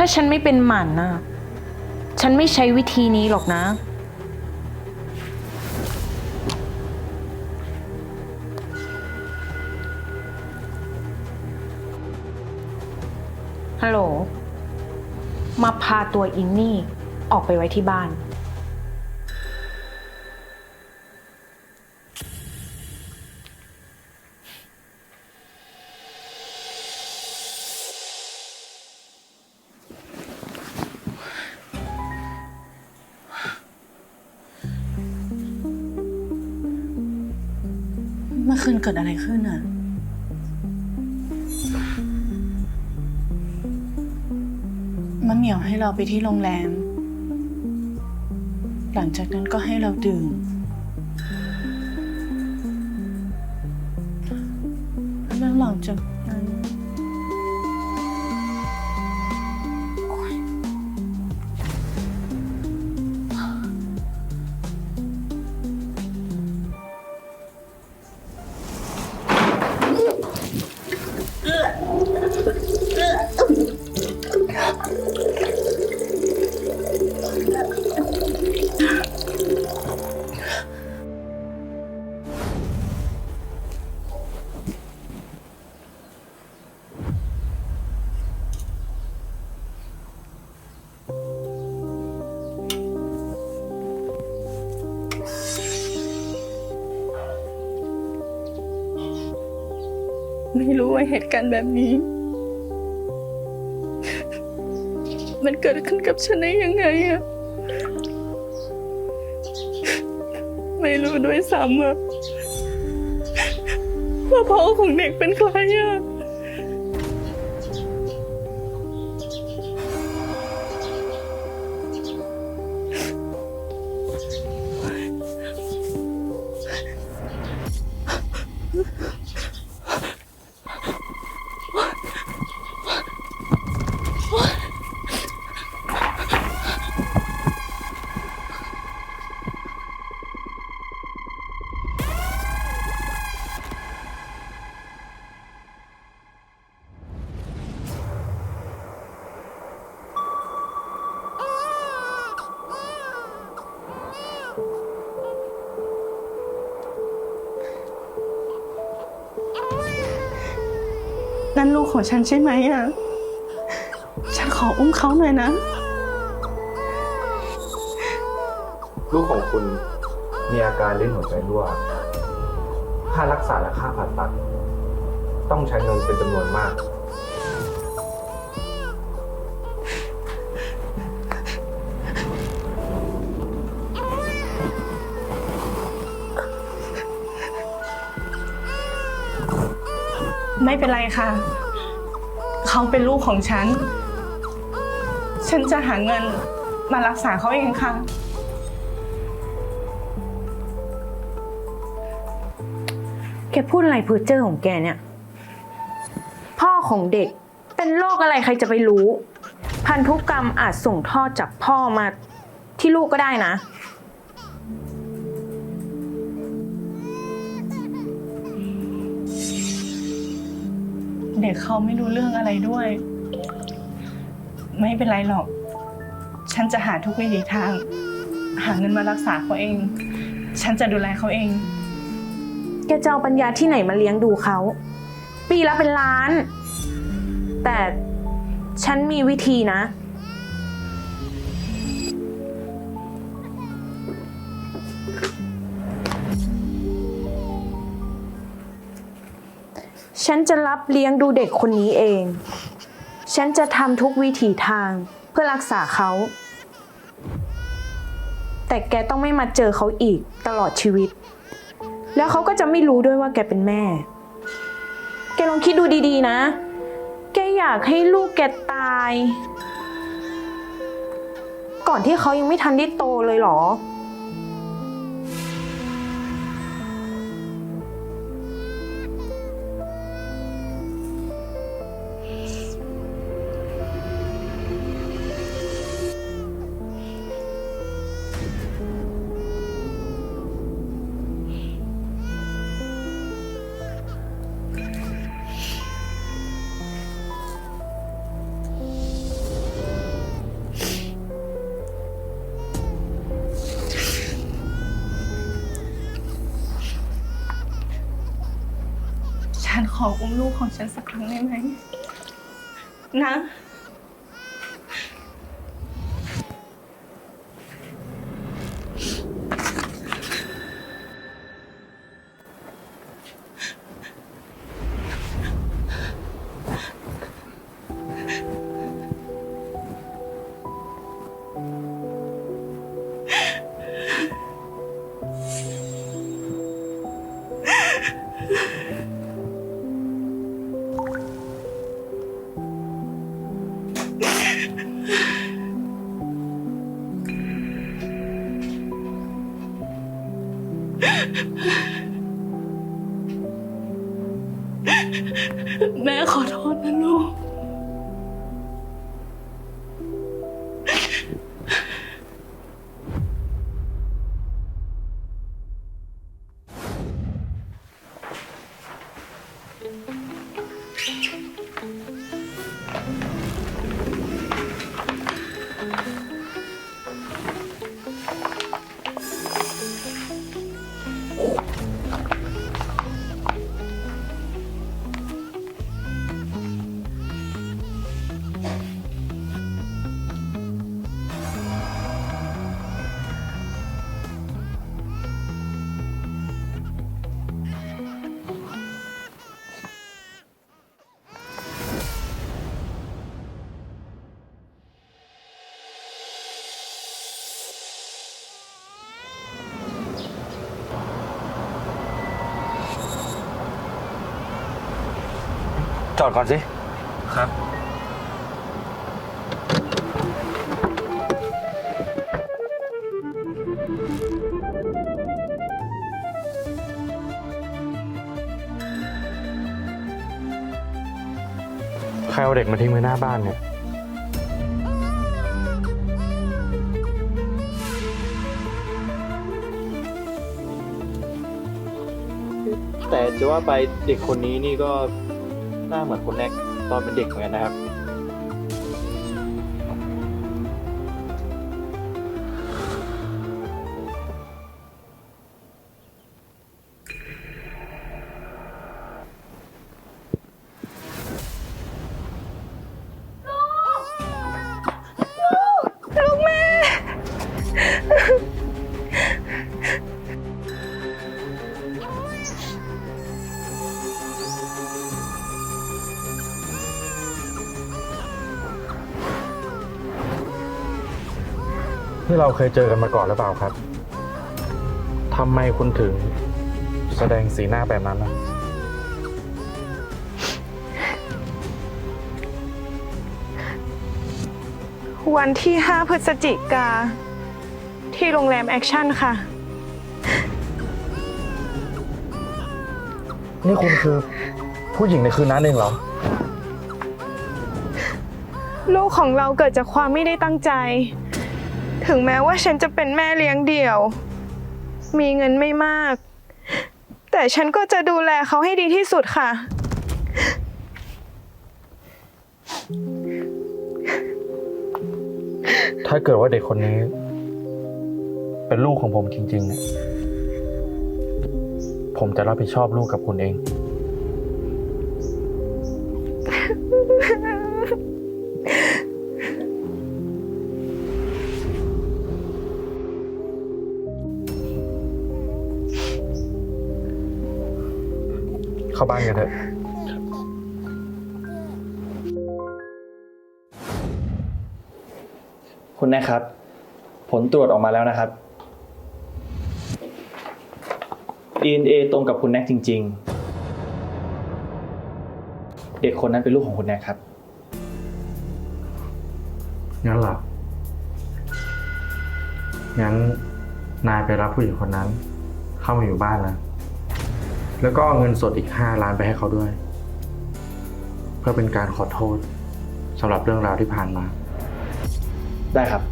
ถ้าฉันไม่เป็นหมันนะฉันไม่ใช้วิธีนี้หรอกนะ ฮัลโหล มาพาตัวอินนี่ออกไปไว้ที่บ้าน กิดอะไรขึ้นอะมะเหมียวให้เราไปที่โรงแรม หลังจากนั้นก็ให้เราดื่มแล้วหลังจาก ไม่รู้ว่าเหตุการณ์แบบนี้ มันเกิดขึ้นกับฉันได้ยังไงอะไม่รู้ด้วยซ้ำอะว่าพ่อของเด็กเป็นใครอะ นั่นลูกของฉันใช่ไหมอะ ฉันขออุ้มเขาหน่อยนะ ลูกของคุณมีอาการลิ้นหัวใจรั่ว ค่ารักษาและค่าผ่าตัด ต้องใช้เงินเป็นจำนวนมาก ไม่เป็นไรค่ะ เขาเป็นลูกของฉัน ฉันจะหาเงินมารักษาเขาเองค่ะ แกพูดอะไรเพ้อเจ้อของแกเนี่ย พ่อของเด็กเป็นโรคอะไรใครจะไปรู้ พันธุกรรมอาจส่งทอดจากพ่อมาที่ลูกก็ได้นะ เด็กเขาไม่รู้เรื่องอะไรด้วย ไม่เป็นไรหรอก ฉันจะหาทุกวิถีทาง หาเงินมารักษาเขาเอง ฉันจะดูแลเขาเอง แกจะเอาปัญญาที่ไหนมาเลี้ยงดูเขา ปีละเป็นล้าน แต่ฉันมีวิธีนะ ฉันจะรับเลี้ยงดูเด็กคนนี้เอง ฉันจะทำทุกวิถีทางเพื่อรักษาเขา แต่แกต้องไม่มาเจอเขาอีกตลอดชีวิต แล้วเขาก็จะไม่รู้ด้วยว่าแกเป็นแม่ แกลองคิดดูดีๆนะ แกอยากให้ลูกแกตาย ก่อนที่เขายังไม่ทันได้โตเลยเหรอ ออุ้มลูกของฉันสักครั้งได้ไหม นะแจอดก่อนสิ ครับ ใครเอาเด็กมาทิ้งไว้หน้าบ้านเนี่ย แต่จะว่าไปเด็กคนนี้นี่ก็ หน้าเหมือนคนแรกตอนเป็นเด็กเหมือนกันนะครับ เราเคยเจอกันมาก่อนหรือเปล่าครับทำไมคุณถึงแสดงสีหน้าแบบนั้นล่ะวันที่ 5 พฤศจิกา ที่โรงแรมแอคชั่นค่ะ นี่คุณคือผู้หญิงในคืนนั้นเองเหรอ ลูกของเราเกิดจากความไม่ได้ตั้งใจ ถึงแม้ว่าฉันจะเป็นแม่เลี้ยงเดี่ยว มีเงินไม่มาก แต่ฉันก็จะดูแลเขาให้ดีที่สุดค่ะ ถ้าเกิดว่าเด็กคนนี้ เป็นลูกของผมจริงๆเนี่ยผมจะรับผิดชอบลูกกับคุณเอง บ้านกันเถอะคุณแน่ครับ ผลตรวจออกมาแล้วนะครับ DNA ตรงกับคุณแน็กจริง ๆ เด็กคนนั้นเป็นลูกของคุณแน็กครับ งั้นเหรอ งั้นนายไปรับผู้หญิงคนนั้น เข้ามาอยู่บ้านนะ แล้วก็เอาเงินสดอีกห้าล้านไปให้เขาด้วย เพื่อเป็นการขอโทษสำหรับเรื่องราวที่ผ่านมา ได้ครับ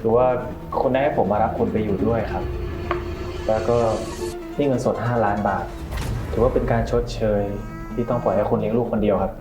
คือว่าคุณได้ให้ผมมารับคุณไปอยู่ด้วยครับ แล้วก็นี่เงินสด 5 ล้านบาท ถือว่าเป็นการชดเชยที่ต้องปล่อยให้คุณเลี้ยงลูกคนเดียวครับ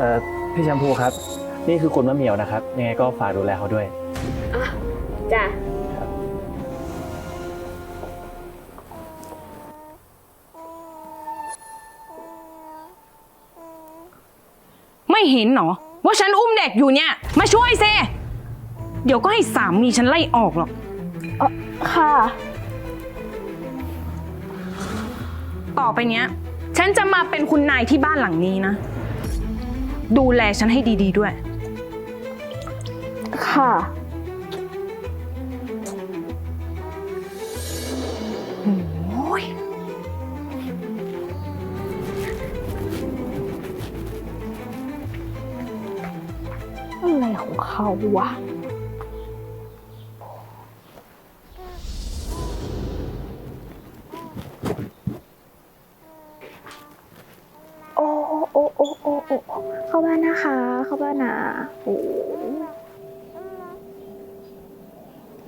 เอ่อพี่แชมพูครับ นี่คือคุณมะเหมียวนะครับ ยังไงก็ฝากดูแลเขาด้วยจ้ะ ไม่เห็นเหรอ ว่าฉันอุ้มเด็กอยู่เนี่ย มาช่วยเซเดี๋ยวก็ให้สามีฉันไล่ออกหรอก ค่ะ ต่อไปเนี้ย ฉันจะมาเป็นคุณนายที่บ้านหลังนี้นะ ดูแลฉันให้ดี ๆ ด้วย ค่ะ โอ้ยอะไรของเขาวะ โอ้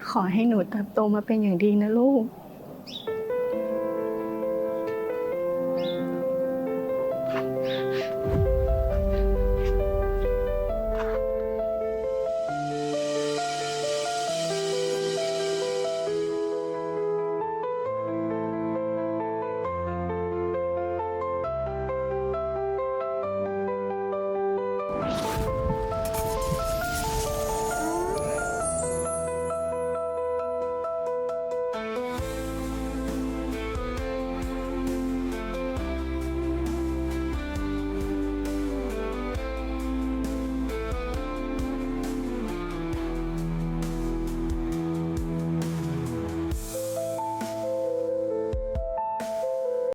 ขอให้หนูเติบโตมาเป็นอย่างดีนะลูก